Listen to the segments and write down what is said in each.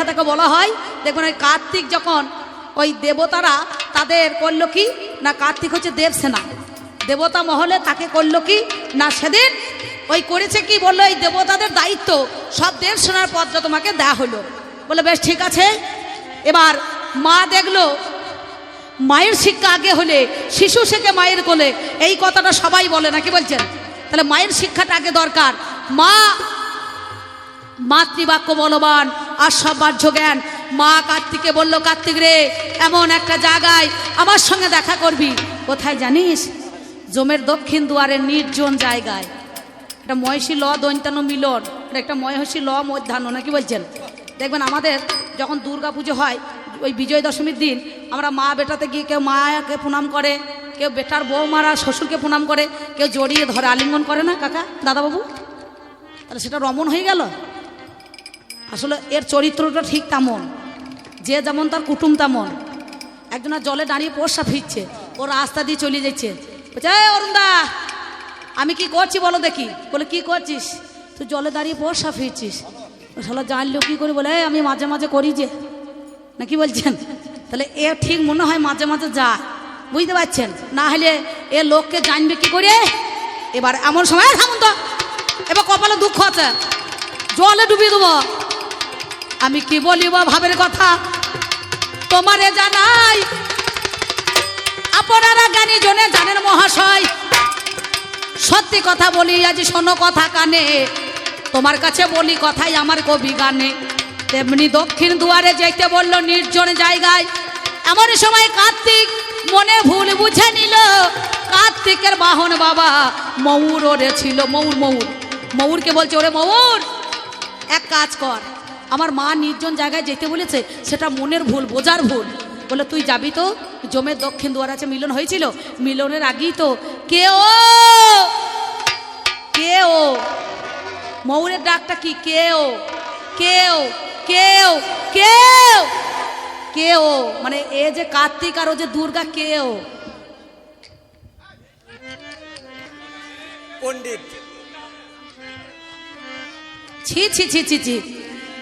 পরীক্ষা থেকে বলা হয়, দেখবেন ওই কার্তিক যখন ওই দেবতারা তাদের করল কি? না, কার্তিক হচ্ছে দেবসেনা। দেবতা মহলে তাকে করল কি? না, সেদিন ওই করেছে কি বলল? এই দেবতাদের দায়িত্ব, সব দেবসেনার পদটা তোমাকে দেয়া হলো। বলে বেশ, ঠিক আছে। এবার মা দেখল, মায়ের শিক্ষা আগে হলে, শিশু শেখে মায়ের কোলে, এই কথাটা সবাই বলে না কি বলছেন? তাহলে মায়ের শিক্ষাটা আগে দরকার। মা, মাতৃবাক্য বলবান বাহ্য জ্ঞান মা কার্তিকে বলল, কার্তিক রে, এমন একটা জায়গায় আমার সঙ্গে দেখা করবি। কোথায় জানিস? জমের দক্ষিণ দুয়ারের নির্জন জায়গায়। একটা মহিষী ল দৈন্তানো মিলন একটা ময়সী ল মধ্যাহ্ন, নাকি বলছেন? দেখবেন আমাদের যখন দুর্গা পুজো হয়, ওই বিজয় দশমীর দিন, আমরা মা বেটাতে গিয়ে কেউ মায়াকে প্রণাম করে, কেউ বেটার বউ মারা শ্বশুরকে প্রণাম করে, কেউ জড়িয়ে ধরে আলিঙ্গন করে না, কাকা, দাদাবাবু? তাহলে সেটা রমন হয়ে গেল? আসলে এর চরিত্রটা ঠিক তেমন। যে যেমন তার কুটুম তেমন। একজনের জলে দাঁড়িয়ে পোষা ফিরছে ও রাস্তা দিয়ে চলে যাচ্ছে। বলছে "এই অরুণদা আমি কি করছি বলো দেখি? বলে কি করছিস? তুই জলে দাঁড়িয়ে পোষা ফিরছিস। শালা জানলো কি করে বলে "এই, আমি মাঝে মাঝে করি যে। না কি বলছেন? তাহলে এ ঠিক মনে হয় মাঝে মাঝে যায়। বুঝতে পারছেন? না হলে এ লোককে জানবে কি করে? এবার এমন সময় থামুন তো। এবার কপালে দুঃখ আছে। জলে ডুবিয়ে দেবো। আমি কি বলিব ভাবের কথা? তোমারে জানাই, আপনারা জ্ঞানী জনে জানেন মহাশয়। সত্যি কথা বলি, আজ শোনো কথা কানে। তোমার কাছে বলি কথাই আমার কবি গানে। তেমনি দক্ষিণ দুয়ারে যেতে বলল নির্জন জায়গায়। এমন সময় কার্তিক মনে ভুল বুঝে নিল। কার্তিকের বাহন বাবা ময়ূর ওরে ছিল, ময়ূর ময়ূর। ময়ূরকে বলছে, ওরে ময়ূর, এক কাজ কর আমার মা নির্জন জায়গায় যেতে বলেছে সেটা মনের ভুল বোঝার ভুল। বলে তুই যাবি তো? জমের দক্ষিণ দুয়ার আছে মিলন হয়েছিল? মিলনের আগেই তো। কে ও? কে ও? ময়ূরের ডাকটা কি? কে ও? কে ও? কে ও? কে ও? কে ও? মানে এ যে কার্তিক আর ও যে দুর্গা কে ও? পণ্ডিত। ছি ছি ছি ছি ছি।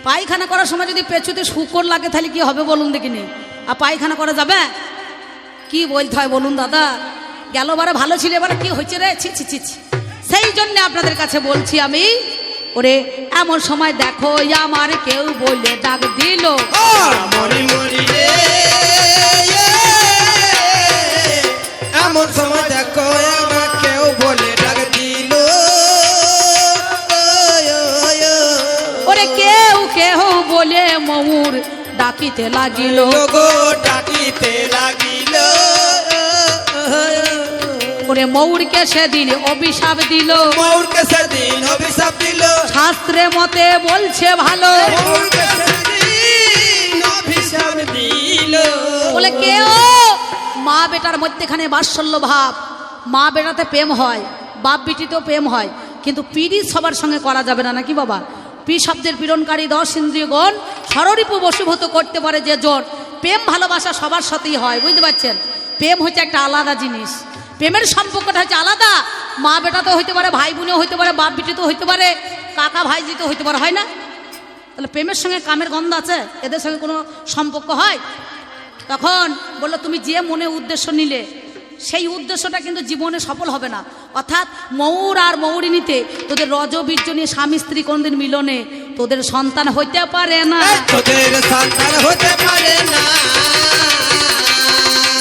পায়খানা করার সময় যদি পেছুতে শুকর লাগে তাহলে কি হবে বলুন দেখিনি আর পায়খানা করা যাবে কি বলতে হয় বলুন দাদা গেল বারে ভালো ছিল এবারে কি হয়েছে রে ছি ছি ছি সেই জন্য আপনাদের কাছে বলছি আমি ওরে এমন সময় দেখো আমার কেউ বলে ডাক দিল এমন সময় দেখো বলে ময়ূর ডাকিতে লাগিল। লোগো ডাকিতে লাগিল। ওরে ময়ূরকে সেদিন অভিশাপ দিল। মৌরকে সেদিন অভিশাপ দিল। শাস্ত্রে মতে বলছে ভালো। সেদিন অভিশাপ দিল। বলে কেউ মা বেটার মধ্যেখানে বাৎসল্য ভাব। মা বেটাতে প্রেম হয় বাপ বিটিতেও প্রেম হয়। কিন্তু পিড়ি সবার সঙ্গে করা যাবে না নাকি বাবা? পি শব্দের পীড়নকারী দশ ইন্দ্রিয় গণ সররিপু বশীভূত করতে পারে যে জোর। প্রেম, ভালোবাসা সবার সাথেই হয়, বুঝতে পারছেন? প্রেম হচ্ছে একটা আলাদা জিনিস। প্রেমের সম্পর্কটা হচ্ছে আলাদা। মা বেটা তো হইতে পারে, ভাই বোনেও হইতে পারে, বাপ বিটিতেও হইতে পারে, কাকা ভাই ভাইজিতেও হইতে পারে, হয় না? তাহলে প্রেমের সঙ্গে কামের গন্ধ আছে? এদের সঙ্গে কোনো সম্পর্ক হয়? তখন বলল, তুমি যে মনে উদ্দেশ্য নিলে সেই উদ্দেশ্যটা কিন্তু জীবনে সফল হবে না। অর্থাৎ ময়ূর আর ময়ূরিনীতে তোদের রজবীর্য নিয়ে স্বামী স্ত্রী কোনদিন মিলনে তোদের সন্তান হইতে পারে না। তোদের সন্তান হতে পারে না।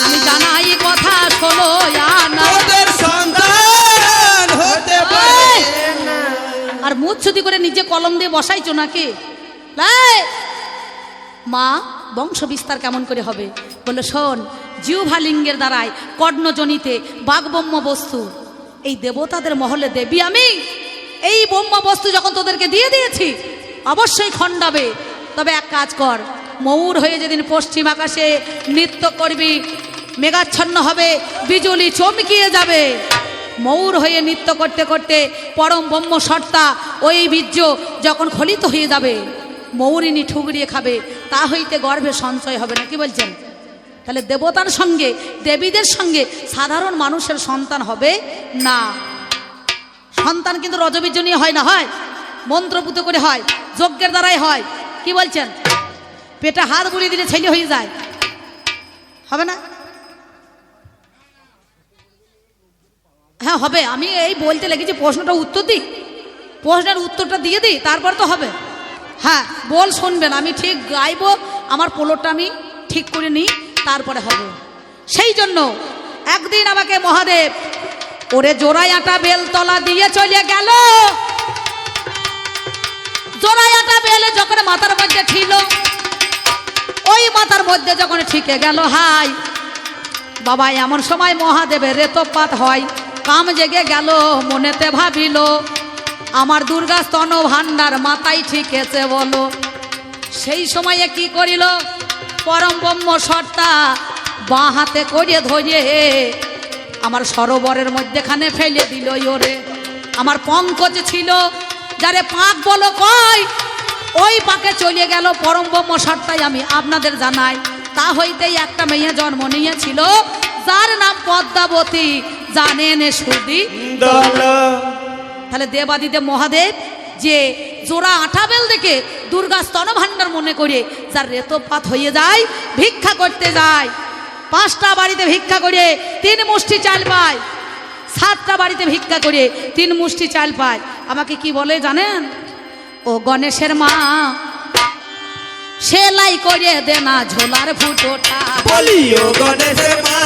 আমি জানাই কথা শোনো তোদের সন্তান হতে পারে না। আর মুচ্ছুতি করে নিজে কলম দিয়ে বসাইছো নাকি? মা বংশ বিস্তার কেমন করে হবে? বলল শোন জিউভালিঙ্গের দ্বারায় কর্ণজনিতে বাগব্রহ্ম বস্তু এই দেবতাদের মহলে দেবী আমি। এই ব্রহ্ম বস্তু যখন তোদেরকে দিয়ে দিয়েছি, অবশ্যই খণ্ডাবে। তবে এক কাজ কর, ময়ূর হয়ে যেদিন পশ্চিম আকাশে নৃত্য করবি, মেঘাচ্ছন্ন হবে, বিজুলি চমকিয়ে যাবে। ময়ূর হয়ে নৃত্য করতে করতে পরম ব্রহ্ম সত্তা ওই বীর্য যখন খলিত হয়ে যাবে মৌরিনী ঠুগরিয়ে খাবে, তা হইতে গর্ভে সঞ্চয় হবে না, কি বলছেন? তাহলে দেবতার সঙ্গে, দেবীদের সঙ্গে সাধারণ মানুষের সন্তান হবে না। সন্তান কিন্তু রজবীর্য নিয়ে হয় না, হয়? মন্ত্রপুত করে হয়, যজ্ঞের দ্বারাই হয়। কি বলছেন? পেটে হাত বুলিয়ে দিলে ছেলে হয়ে যায়। হবে না? হ্যাঁ হবে। আমি এই বলতে লেগেছি, প্রশ্নটা উত্তর দিই। প্রশ্নের উত্তরটা দিয়ে দিই, তারপর তো হবে। হ্যাঁ বল শুনবেন, আমি ঠিক গাইবো, আমার পোলোটা আমি ঠিক করে নিই। তারপরে হবে। সেই জন্য একদিন আমাকে মহাদেব, ওরে জোড়াই আটা বেলতলা দিয়ে চলে গেল। জোড়াই আটা বেলে যখন মাথার মধ্যে ছিল, ওই মাথার মধ্যে যখন ঠিকে গেল হাই বাবা, এমন সময় মহাদেবের রেতপাত হয়, কাম জেগে গেল, মনেতে ভাবিল, আমার দুর্গা স্তন ভান্ডার মাথায় ঠিকেছে বলো। সেই সময়ে কি করিল? পরম ব্রহ্ম সর্তা বাঁ হাতে করিয়ে ধরিয়ে আমার সরোবরের মধ্যেখানে ফেলে দিল ওরে। আমার পঙ্কজ ছিল যারে পাক বলো কয় ওই পাকে চলে গেল পরম ব্রহ্ম সত্তাই আমি আপনাদের জানাই। তা হইতেই একটা মেয়ে জন্ম নিয়েছিল যার নাম পদ্মাবতী। জানেন সুদি? তাহলে দেবাদিদেব মহাদেব যে জোড়া আঠাবেল দেখে দুর্গা স্তন ভাণ্ডার মনে করে যার রেতপাত হয়ে যায় ভিক্ষা করতে যায়। পাঁচটা বাড়িতে ভিক্ষা করে তিন মুষ্টি চাল পায়। সাতটা বাড়িতে ভিক্ষা করে তিন মুষ্টি চাল পায়। আমাকে কি বলে জানেন? ও গণেশের মা সেলাই করে দে না ঝোলার ফুটোটা। বলিও গণেশের মা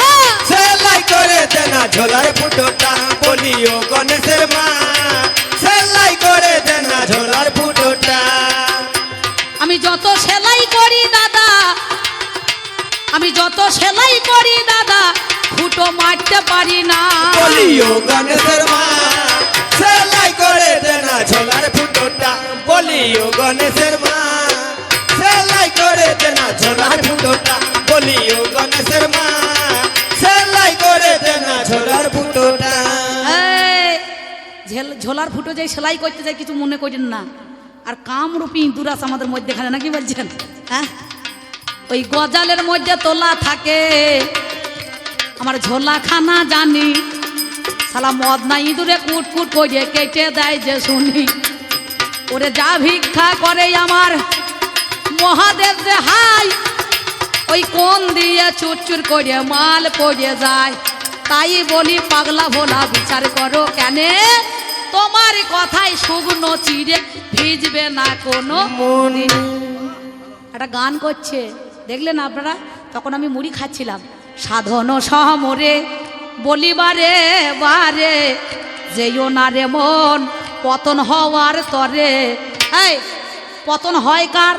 হ্যাঁ। সেলাই করে দেনা ঝোলার ফুটোটা। বলিও গণেশের মা সেলাই করে ঝোলার ফুটোটা আমি যত সেলাই করি দাদা আমি যত সেলাই করি দাদা ফুটো মারতে পারি না। বলিও গণেশের মা সেলাই করে দেনা ঝোলার ফুটোটা বলিও গণেশের মা সেলাই করে দেনা ঝোলার ফুটোটা বলিও গণেশের মা সেলাই করে দেনা ঝোলার এই, ঝেল- ঝোলার ফুটো যাই সেলাই করতে যাই কিছু মনে করেন না। আর কামরূপী ইঁদুরাস আমাদের মধ্যে মধ্যেখানে, নাকি বলছেন? হ্যাঁ? ওই গজালের মধ্যে তোলা থাকে। আমার ঝোলা খানা জানি। সালা মদ না ইঁদুরে কুট কুট করে কেটে দেয় যে শুনি। ওরে যা ভিক্ষা করে আমার মহাদেব যে হাই। ওই কোন দিয়ে চুরচুর করে মাল পড়ে যায়। তাই বলি পাগলা ভোলা বিচার করো কেনে? তোমার কথাই শুকনো চিড়ে ভিজবে না কোনো মনি। একটা গান করছে দেখলেন আপনারা? তখন আমি মুড়ি খাচ্ছিলাম। সাধন সমরে বলিবারে বারে যেও না রে মন পতন হওয়ার তরে। এই পতন হয় কার?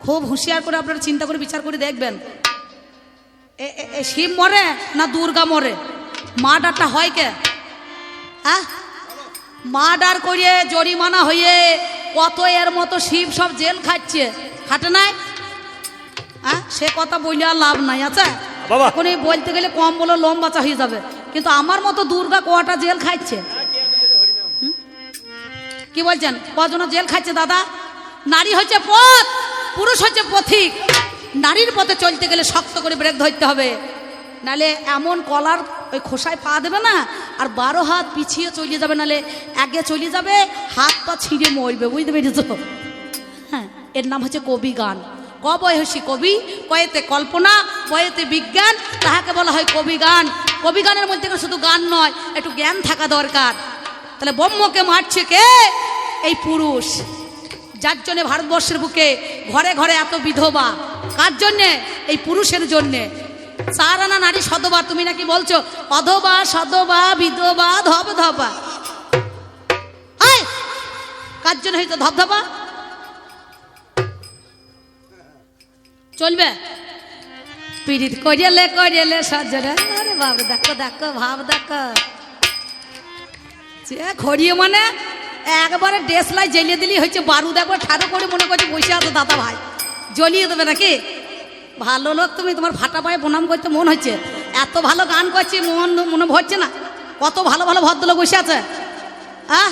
খুব হুঁশিয়ার করে আপনারা চিন্তা করে বিচার করে দেখবেন। এ- শিব মরে না দুর্গা মরে? মা ডারটা হয় কে? হ্যাঁ মা ডার করে জরিমানা হয়ে কত এর মতো শিব সব জেল খাচ্ছে? খাটে নাই? হ্যাঁ? সে কথা বললে আর লাভ নাই আছে? বাবা। এখন এই বলতে গেলে কম বলে লোম বাঁচা হয়ে যাবে। কিন্তু আমার মতো দুর্গা কটা জেল খাচ্ছে? কি বলছেন? কজনা জেল খাচ্ছে দাদা? নারী হচ্ছে পথ পুরুষ হচ্ছে পথিক। নারীর পথে চলতে গেলে শক্ত করে ব্রেক ধরতে হবে। নালে এমন কলার ওই খোসায় পা দেবে না আর বারো হাত পিছিয়ে চলে যাবে নালে আগে চলে যাবে, হাত পা ছিঁড়ে মরবে, বুঝতে পেরেছ? হ্যাঁ এর নাম হচ্ছে কবি গান। ক বয়সী কবি, কয়েতে কল্পনা, কয়েতে বিজ্ঞান, তাহাকে বলা হয় কবি গান। কবি গানের মধ্যে শুধু গান নয়, একটু জ্ঞান থাকা দরকার। তাহলে ব্রহ্মকে মারছে কে? এই পুরুষ। যার জন্যে ভারতবর্ষের বুকে ঘরে ঘরে এত বিধবা। কার জন্যে? এই পুরুষের জন্যে। চার আনা নারী সদবা, তুমি নাকি বলছো? অধবা, সদবা, বিধবা ধব ধবা! কার জন্য হয়তো ধবধবা? চলবে? পীড়িত করিয়ালে করিয়ালে সজরে আরে বাপ দেখো দেখো ভাব দেখো সে খড়িয়ে মানে একবারে ডেসলাই জ্বালিয়ে দিলি হচ্ছে বারুদ একবার ঠাড়ো করে মনে করছে বসে আছো দাদা ভাই। জ্বলিয়ে দেবে নাকি? ভালো লোক তুমি, তোমার ফাটা পায়ে প্রণাম করতে মন হচ্ছে। এত ভালো গান করছি, মন মনে ভরছে না। কত ভালো ভালো ভদ্রলোক বসে আছে। আহ,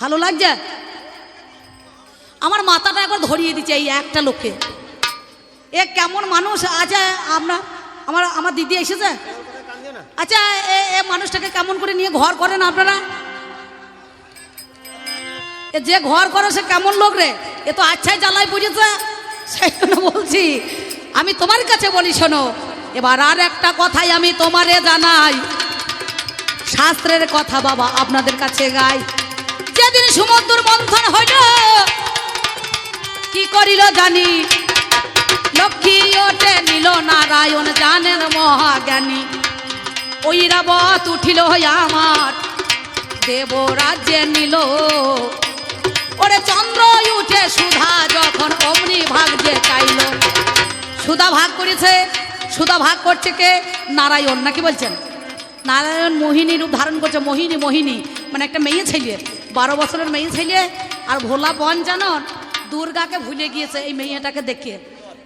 ভালো লাগছে? আমার মাথাটা একবার ধরিয়ে দিচ্ছে এই একটা লোককে। এ কেমন মানুষ আছে আমরা? আমার আমার দিদি এসেছে? আচ্ছা এ এ মানুষটাকে কেমন করে নিয়ে ঘর করেন আপনারা? যে ঘর করে সে কেমন লোক রে? এ তো আচ্ছাই জ্বালাই বুঝেছে সেই জন্য বলছি, আমি তোমার কাছে বলি, শোনো, এবার আর একটা কথাই আমি তোমারে জানাই। শাস্ত্রের কথা বাবা আপনাদের কাছে গাই। যেদিন সমুদ্র মন্থন হইল, কি করিল জানি? লক্ষ্মী ওটে নিল নারায়ণ জানেন মহাজ্ঞানী। ওই রাবত উঠিল আমার দেব রাজ্যে নিল ওরে চন্দ্র উঠে সুধা যখন অমনি ভাগ যে চাইল। সুধা ভাগ করেছে, সুধা ভাগ করছে কে? নারায়ণ নাকি বলছেন? নারায়ণ মোহিনী রূপ ধারণ করছে, মোহিনী মোহিনী। মানে একটা মেয়ে ছেলে, বারো বছরের মেয়ে ছেলে, আর ভোলা বন জানন দুর্গাকে ভুলে গিয়েছে এই মেয়েটাকে দেখে।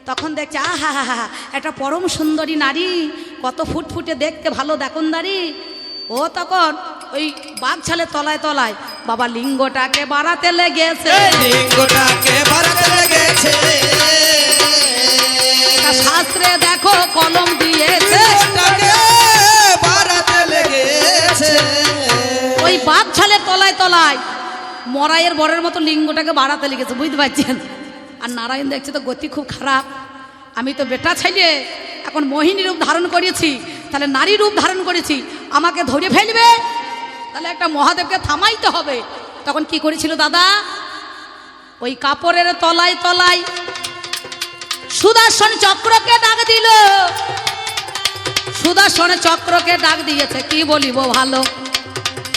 তখন দেখছে, আহা হা হা, একটা পরম সুন্দরী নারী, কত ফুটফুটে দেখতে ভালো দেখনদারি। ও তখন ওই বাঘ ছালে তলায় তলায় বাবা লিঙ্গটাকে বাড়াতে লেগেছে। লিঙ্গটাকে বাড়াতে লেগেছে। শাস্ত্রে দেখো কলম দিয়েছে। বাড়াতে লেগেছে। ওই বাপ ছালের তলায় তলায় মরাইয়ের বরের মতো লিঙ্গটাকে বাড়াতে লেগেছে বুঝতে পারছেন? আর নারায়ণ দেখছে তো গতি খুব খারাপ। আমি তো বেটা ছেলে এখন মোহিনী রূপ ধারণ করেছি তাহলে নারী রূপ ধারণ করেছি। আমাকে ধরে ফেলবে। তাহলে একটা মহাদেবকে থামাইতে হবে। তখন কি করেছিল দাদা? ওই কাপড়ের তলায় তলায় সুদর্শন চক্রকে ডাক দিল। সুদর্শন চক্রকে ডাক দিয়েছে, কি বলিব ভালো?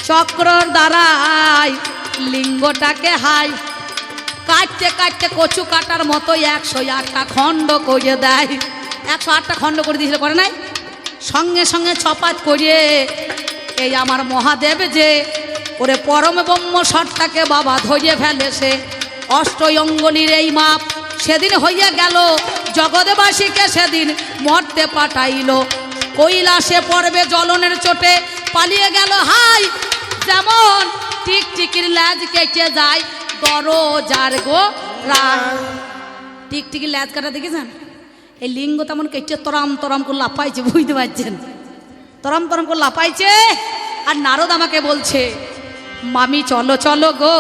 চক্রর দ্বারাই লিঙ্গটাকে হাই। কাটতে কাটতে কচু কাটার মতো একশো আটটা খণ্ড করে দেয়। একশো আটটা খণ্ড করে দিয়েছিল, করে নাই? সঙ্গে সঙ্গে চপাত করিয়ে এই আমার মহাদেব যে ওরে পরম ব্রহ্ম সটটাকে বাবা ধরিয়ে ফেলে সে অষ্টয়ঙ্গলির এই মাপ সেদিন হইয়া গেল, জগৎবাসীকে সেদিন মরতে পাঠাইল। কৈলাসে পড়বে জ্বলনের চোটে পালিয়ে গেল, হাই! যেমন টিকটিকির ল্যাজ কেটে যায় দরজার গো রায় টিকটিকির ল্যাজ কাটা দেখেছেন? এই লিঙ্গ তেমন কেটে তরাম তরাম করে লাফাইছে বুঝতে পারছেন? তরাম তরাম করে লাফাইছে আর নারদ আমাকে বলছে মামি চলো চলো গো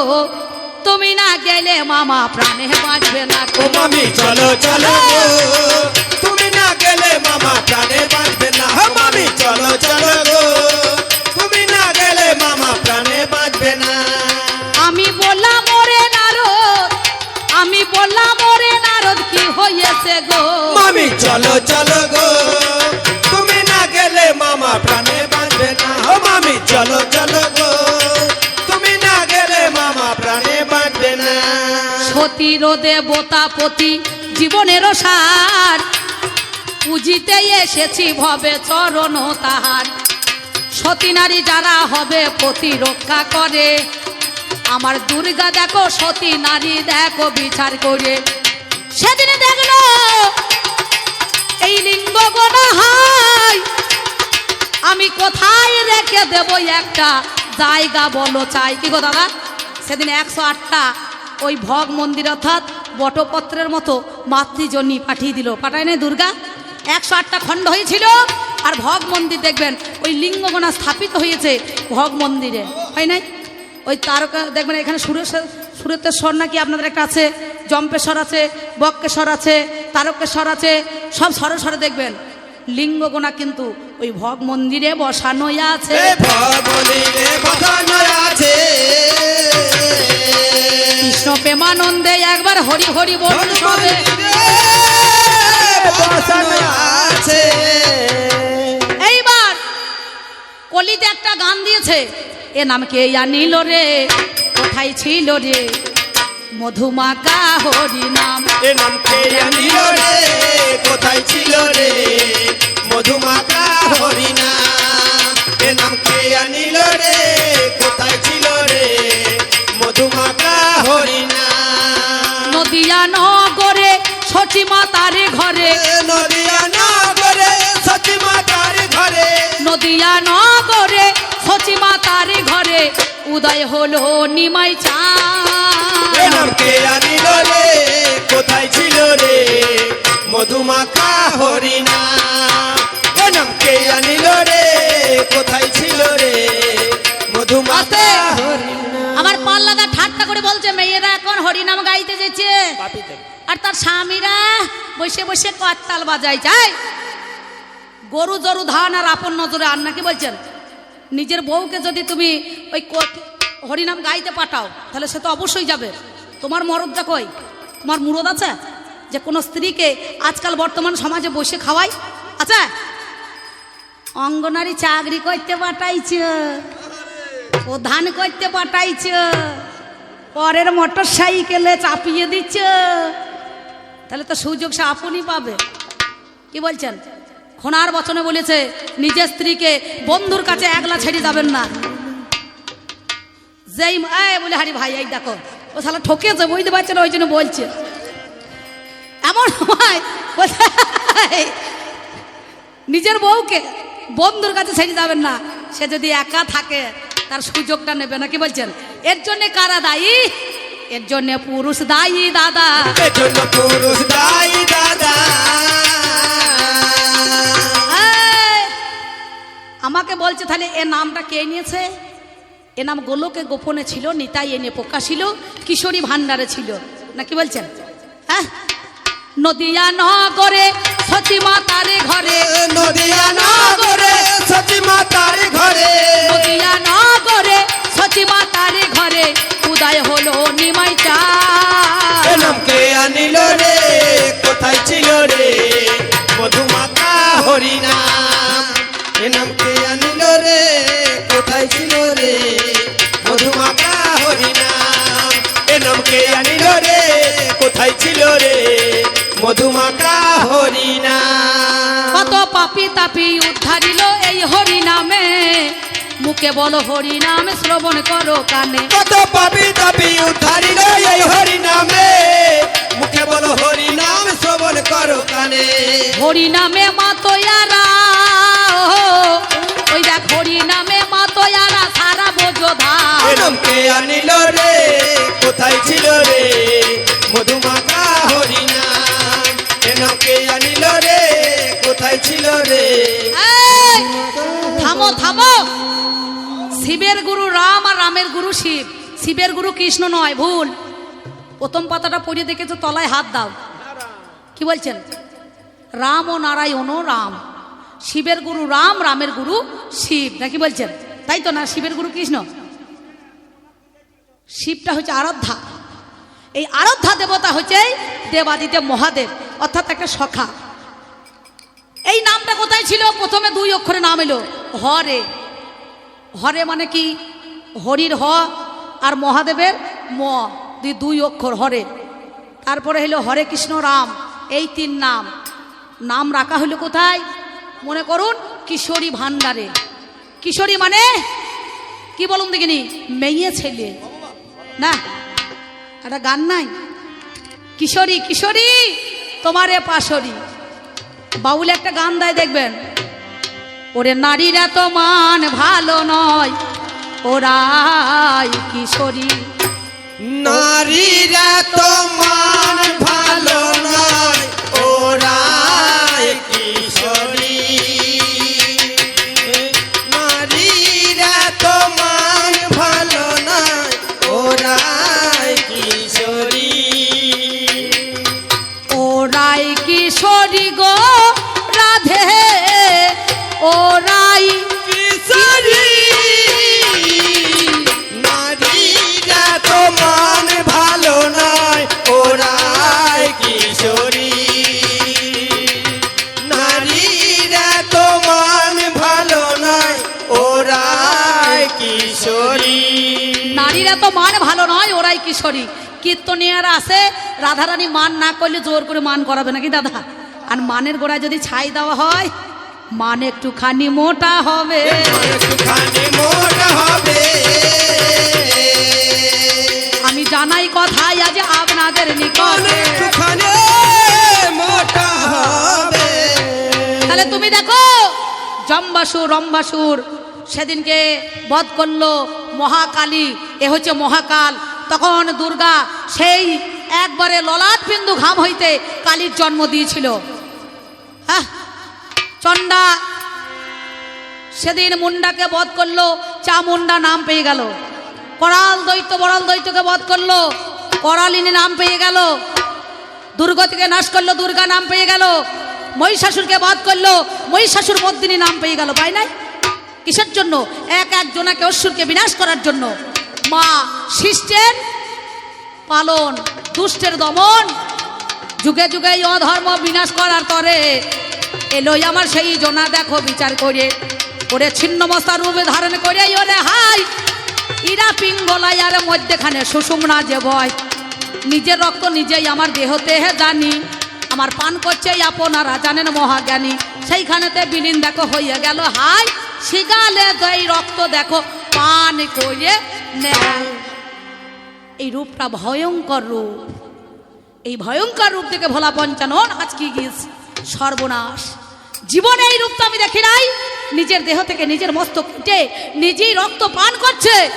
তুমি না গেলে মামা প্রাণে বাঁচবে না গো। মামি চলো চলো তুমি না গেলে মামা প্রাণে বাঁচবে না। মামি চলো চলো গো তুমি না গেলে মামা প্রাণে বাঁচবে না। আমি বললাম ওরে নারদ আমি বললাম ওরে কি হয়েছে গো? মামি চলো চলো গো। তুমি না গেলে মামা প্রাণে বাঁচবে না। ও মামি চলো চলো গো। তুমি না গেলে মামা প্রাণে বাঁচবে না। সতীর দেবতাপতি জীবনের সার। পুজিতে এসেছি ভবে চরণ তাহার। সতী নারী যারা হবে প্রতিরক্ষা করে। আমার দুর্গা দেখো সতী নারী দেখো বিচার করে। সেদিনে দেখল, এই লিঙ্গ গোনা হয়? আমি কোথায় রেখে দেব একটা জায়গা বলো চাই? কি গো দাদা? সেদিন একশো আটটা ওই ভগ মন্দির অর্থাৎ বটপত্রের মতো মাতৃজনী পাঠিয়ে দিল। পাঠায় নাই দুর্গা? একশো আটটা খণ্ড হয়েছিল আর ভগ মন্দির দেখবেন, ওই লিঙ্গগোনা স্থাপিত হয়েছে ভগ মন্দিরে। হয় নাই? ওই তারকা, দেখবেন এখানে সুরেশ্বর সুরেতেশ্বর নাকি আপনাদের একটা আছে? জম্পেশ্বর আছে বক্কেশ্বর আছে তারকেশ্বর আছে সব সরে সরে দেখবেন। লিঙ্গগোনা কিন্তু ওই ভগ মন্দিরে বসানো আছে। কৃষ্ণ প্রেমানন্দে একবার হরি হরি বলুন সবে। আছে। এইবার কলিতে একটা গান দিয়েছে। এ নাম কে জানিল রে? কোথায় ছিল রে? মধুমাকা হরি নাম এ নাম কে জানিল রে? কোথায় ছিল রে? মধুমাতা হরিণা এ নাম কে জানিল রে? কোথায় ছিল রে? মধুমাতা হরিণা নদিয়া নগরে সচি মাতারে ঘরে। নদিয়া নগরে সতী মাতার ঘরে। নদিয়া নগরে সচি মাতারে ঘরে। উদয় হলো নিমাই চাঁদ। রে? কোথায় ছিল রে? মধুমাখা হরিণা। এ নাম কে জানিল রে? কোথায় ছিল রে? মধুমাতা আমার পাল্লাদা ঠাট্টা করে বলছে মেয়েরা এখন হরিনাম গাইতে যেছে। আর তার স্বামীরা বসে বসে করতাল বাজাই যায় গরু জরু ধান আর আপন নজরে আর নাকি বলছেন? নিজের বউকে যদি তুমি ওই হরিনাম গাইতে পাঠাও, তাহলে সে তো অবশ্যই যাবে। তোমার মরদটা কই তোমার মুরদ আছে? যে কোনো স্ত্রীকে আজকাল বর্তমান সমাজে বসে খাওয়াই আচ্ছা অঙ্গনারী চাকরি করতে পাঠাইছ। প্রধান করতে পাঠাইছ। পরের মোটর সাইকেলে চাপিয়ে দিচ্ছ। তাহলে তো সুযোগ সে আপনি পাবে। কি বলছেন? খোনার বচনে বলেছে, নিজের স্ত্রীকে বন্ধুর কাছে একলা ছেড়ে যাবেন না। যেই বলে, হারি ভাই, এই দেখো, ও শালা ঠকেছে, বুঝতে পারছে না, ওই জন্য বলছে। এমন নিজের বউকে বন্ধুর কাছে ছেড়ে যাবেন না। সে যদি একা থাকে, তার সুযোগটা নেবে না। কি বলছেন? এর জন্য কারা দায়ী? এর জন্য পুরুষ দায়ী, দাদা। পুরুষ দায়ী, দাদা। আমাকে বলছে তাহলে এ নামটা কে নিয়েছে? এ নাম গোলকে গোপনে ছিল নিতাই এনে প্রকাশিল কিশোরী ভান্ডারে ছিল। না কি বলছেন? হ্যাঁ? নদিয়া নগরে সতী মাতারে ঘরে। নদিয়া নগরে সতী মাতার ঘরে। নদিয়া নগরে সতী মাতারে ঘরে। উদয় হলো নিমাই চা। এলমকে আনিল রে? কোথায় ছিল রে? মধুমাতা হরিনাম এনামকে আনিল রে কোথায় ছিল রে? মধুমাতা হরিনাম। এনামকে আনিল রে কোথায় ছিল রে? মধুমাতা হরিনাম। কত পাপি তাপি উদ্ধারিল এই হরি নামে মুখে বলো হরি নামে শ্রবণ করো কানে। কত পাপি তাপি উদ্ধারিল এই হরি নামে মুখে বলো হরি নাম শ্রবণ করো কানে। হরি নামে মাতয়ারা ওই দেখ হরি নামে মাতয়ারা সারা বোঝোধা। এরমকে আনিল রে কোথায় ছিল রে? মধুমাতা হরি নাম এরমকে আনিল রে কোথায় ছিল রে? থামো থামো। শিবের গুরু রাম আর রামের গুরু শিব। শিবের গুরু কৃষ্ণ নয় ভুল। প্রথম পাতাটা পড়ে দেখেছ তলায় হাত দাও। কি বলছেন? রাম ও নারায়ণ রাম। শিবের গুরু রাম, রামের গুরু শিব। নাকি বলছেন? তাই তো না, শিবের গুরু কৃষ্ণ। শিবটা হচ্ছে আরাধ্যা। এই আরাধ্যা দেবতা হচ্ছে দেবাদিতে মহাদেব, অর্থাৎ একটা সখা। এই নামটা কোথায় ছিল? প্রথমে দুই অক্ষরে নাম এলো, হরে। হরে মানে কি? হরির হ আর মহাদেবের ম। দুই দুই অক্ষর, হরে। তারপরে হলো হরে কৃষ্ণ, রাম। এই তিন নাম। নাম রাখা হলো কোথায়? মনে করুন, কিশোরী ভান্ডারে কিশোরী মানে কি বলুন দেখিনি, মেয়ে ছেলে। না, একটা গান নাই। কিশোরী কিশোরী, তোমারে পাশরি। বাউল একটা গান দেয়, দেখবেন। ওরে নারীরা তো মান ভালো নয়, ওরাই কিশোরী। নারীরা তো মান ভালো ওরাই কিশোরী নারীরা তো মান ভালো নয় ওরা কিশোরী। নারীরা তো মান ভালো নয় ওরা কিশোরী। নারীরা তো মান ভালো নয় ওরাই কিশোরী। কীর্তনিয়ারা আসে রাধারানী মান না করলে জোর করে মান করাবে নাকি দাদা? আর মানের গোড়ায় যদি ছাই দেওয়া হয় মান একটুখানি মোটা হবে। একটুখানি মোটা হবে। আমি জানাই কথাই আজ আপনাদের নিকটে। একটুখানি মোটা হবে। তাহলে তুমি দেখো জম্বাসুর রম্বাসুর সেদিনকে বধ করল মহাকালী এ হচ্ছে মহাকাল। তখন দুর্গা সেই একবারে ললাট বিন্দু ঘাম হইতে কালীর জন্ম দিয়েছিল। হ্যাঁ চণ্ডা। সেদিন মুন্ডাকে বধ করল চামুন্ডা নাম পেয়ে গেল। করাল দৈত্য বড়াল দৈত্যকে বধ করল, করালিনী নাম পেয়ে গেল। দুর্গতিকে নাশ করল, দুর্গা নাম পেয়ে গেল। মহিষাসুরকে বধ করল, মহিষাসুর মদ্দিনী নাম পেয়ে গেল। পাই নাই? কিসের জন্য? এক একজনাকে অসুরকে বিনাশ করার জন্য। মা শিষ্টের পালন, দুষ্টের দমন। যুগে যুগে অধর্ম বিনাশ করার পরে এলোই আমার সেই জোনা, দেখো বিচার করে। করে ছিন্ন মস্তা রূপে ধারণ করে, ওরে হাই। ইরা পিঙ্গলাই আর মধ্যেখানে সুষুমনা যে বয় নিজের রক্ত নিজেই আমার দেহতে হে জানি। আমার পান করছে আপনারা জানেন মহাজ্ঞানী। সেইখানেতে বিলীন দেখো হইয়া গেল, হাই। শিগালে দই রক্ত, দেখো, পান করে নেয়। এই রূপটা ভয়ঙ্কর রূপ। এই ভয়ঙ্কর রূপ থেকে ভোলা পঞ্চানন আজকে গিয়েছে। সর্বনাশ। জীবনে এই রূপটা আমি দেখি নাই। নিজের দেহ থেকে নিজের মস্তক কেটে নিজেই রক্ত পান করছে।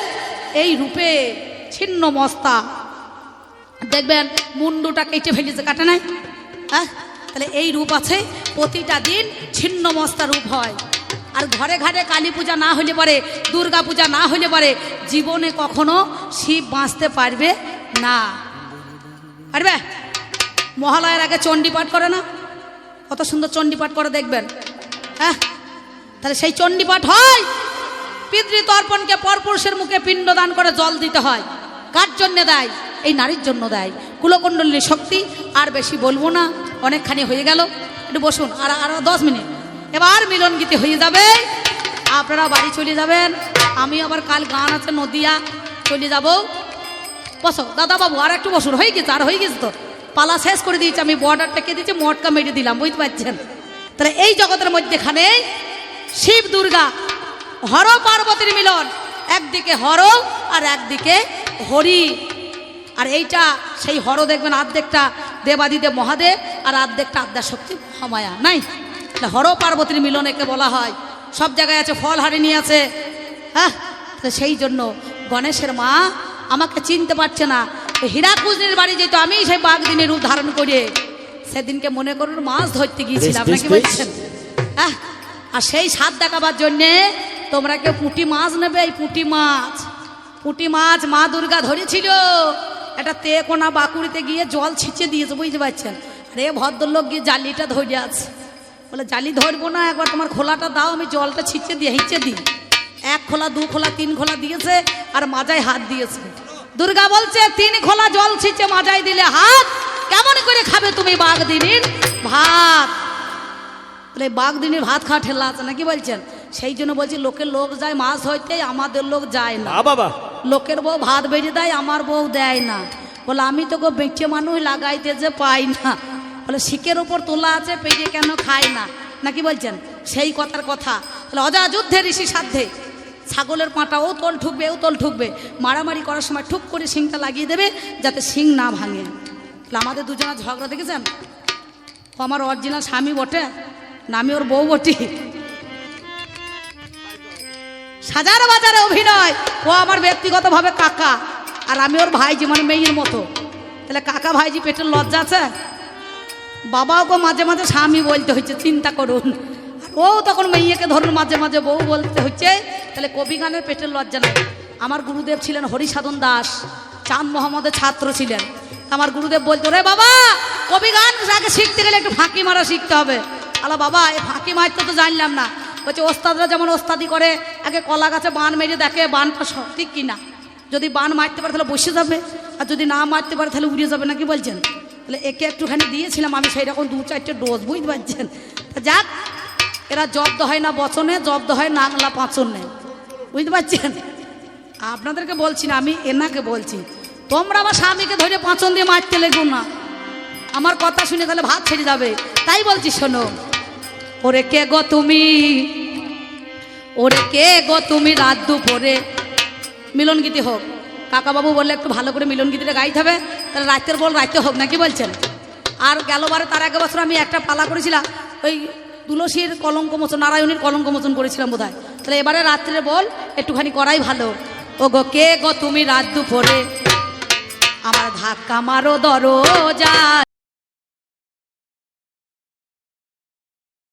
এই রূপে ছিন্ন মস্তা। দেখবেন মুন্ডুটা কেটে ফেলেছে, কাটে নাই? হ্যাঁ? তাহলে এই রূপ আছে, প্রতিটা দিন ছিন্ন মস্তা রূপ হয়। আর ঘরে ঘরে কালী পূজা না হলে পরে, দুর্গা পূজা না হলে পরে জীবনে কখনো শিব বাঁচতে পারবে না। পারবে? মহালয়ের আগে চণ্ডী পাঠ করে না কত সুন্দর চণ্ডী পাঠ করে দেখবেন। হ্যাঁ? তাহলে সেই চণ্ডী পাঠ হয়। পিতৃ তর্পণকে পরপুরুষের মুখে পিণ্ডদান করে জল দিতে হয়। কার জন্য দেয়? এই নারীর জন্য দেয়। কুলকুণ্ডলীর শক্তি, আর বেশি বলব না, অনেকখানি হয়ে গেল। একটু বসুন, আর আরও দশ মিনিট। এবার মিলন গীতি হয়ে যাবে। আপনারা বাড়ি চলে যাবেন। আমি আবার কাল গান আছে, নদিয়া চলে যাব। বসো দাদা বাবু আর একটু বসুন। হয়ে গেছে, আর হয়ে গেছে তো। পালা শেষ করে দিয়েছি, আমি বর্ডারটা কে দিয়েছি, মটকা মেরে দিলাম, বুঝতে পারছেন? তাহলে এই জগতের মধ্যেখানে শিব, দুর্গা, হর পার্বতীর মিলন, একদিকে হর আর একদিকে হরি। আর এইটা সেই হর দেখবেন আর্ধেকটা দেবাদিদেব মহাদেব আর আর্ধেকটা আদ্যা শক্তি মহামায়া, নাই? হর পার্বতীর মিলন একে বলা হয়। সব জায়গায় আছে, ফল হারিনি আছে। হ্যাঁ? তো সেই জন্য গণেশের মা আমাকে চিনতে পারছে না। হীরাকুজের বাড়ি যেত আমি সেই বাঘদিনের রূপ ধারণ করে সেদিনকে মনে করুন মাছ ধরতে গিয়েছিলাম নাকি। বলছেন? হ্যাঁ আর সেই স্বাদ দেখাবার জন্যে তোমরা কেউ পুঁটি মাছ নেবে? এই পুঁটি মাছ পুঁটি মাছ মা দুর্গা ধরেছিল। একটা তে কোনা বাকুড়িতে গিয়ে জল ছিঁচে দিয়েছে বুঝতে পারছেন? রে ভদ্রলোক গিয়ে জালিটা ধরে আছে। বলে জালি ধরবো না একবার তোমার খোলাটা দাও আমি জলটা ছিঁচে দিয়ে হিঁচে দিই। এক খোলা দু খোলা তিন খোলা দিয়েছে আর মাজায় হাত দিয়েছে। দুর্গা বলছে তিন খোলা জল ছিঁচে মাজায় দিলে হাত। কেমন করে খাবে তুমি বাঘ দিনের ভাত? তাহলে বাঘ দিনের ভাত খাওয়া ঠেলা আছে নাকি? বলছেন। সেই জন্য বলছি লোকের লোক যায় মাছ ধরতে আমাদের লোক যায় না। বাবা। লোকের বউ ভাত বেড়ে দেয় আমার বউ দেয় না। বলে আমি তোকে বেঁচে মানুষ লাগাইতে যে পাই না। বলে শিকের ওপর তোলা আছে পেটে কেন খায় না? নাকি বলছেন? সেই কথার কথা। তাহলে অজা যুদ্ধে ঋষি সাধ্যে ছাগলের পাঁটা, ও তল ঠুকবে ও তল ঠুকবে মারামারি করার সময় ঠুক করে শিংটা লাগিয়ে দেবে যাতে শিং না ভাঙে। আমাদের দুজনা ঝগড়া দেখেছেন? আমার অরিজিনাল স্বামী বটে, না আমি ওর বউ বটি। সাজার বাজারে অভিনয়। ও আমার ব্যক্তিগতভাবে কাকা, আর আমি ওর ভাইজি মানে মেয়ের মতো। তাহলে কাকা ভাইজি পেটের লজ্জা আছে? বাবাকে মাঝে মাঝে স্বামী বলতে হচ্ছে, চিন্তা করুন। ও তখন মেয়েকে ধরুন মাঝে মাঝে বউ বলতে হচ্ছে তাহলে কবি গানের পেটের লজ্জা নাই। আমার গুরুদেব ছিলেন হরিসাধন দাস, চাঁদ মোহাম্মদের ছাত্র ছিলেন। আমার গুরুদেব বলতো, রে বাবা, কবি গান আগে শিখতে গেলে একটু ফাঁকি মারা শিখতে হবে। আলা বাবা, এই ফাঁকি মারতে তো জানলাম না। বলছে, ওস্তাদরা যেমন ওস্তাদি করে, আগে কলা গাছে বান মেরে দেখে বানটা সঠিক কিনা যদি বান মারতে পারে তাহলে বসে যাবে, আর যদি না মারতে পারে তাহলে উড়ে যাবে নাকি বলছেন? তাহলে একে একটুখানি দিয়েছিলাম আমি সেই রকম দু চারটে ডোজ, বুঝতে পারছেন? যাক, এরা জব্দ হয় না বচনে, জব্দ হয় নাংলা পাঁচনে। বুঝতে পারছেন? আপনাদেরকে বলছি না, আমি এনাকে বলছি। তোমরা আমার স্বামীকে ধরে পাঁচন দিয়ে মারতে লেগো না। আমার কথা শুনে তাহলে ভাত ছেড়ে যাবে। তাই বলছি, শোনো। ওরে কে গো তুমি? ওরে কে গো তুমি রাত দুপুরে? মিলন গীতি হোক। কাকাবাবু বললে একটু ভালো করে মিলন গীতিটা গাইতে হবে। তাহলে রাতের বল রাইতে হোক, নাকি বলছেন? আর গেল গেলবারে তার এক বছর আমি একটা পালা করেছিলাম। ওই তুলসীর কলঙ্ক মোচন, নারায়ণীর কলঙ্ক মোচন করেছিলাম বোধ তাহলে এবারে রাত্রে বল, একটুখানি করাই ভালো। ও গো কে গো তুমি রাত দুপুরে? আমার ধাক্কা মারো দরজা।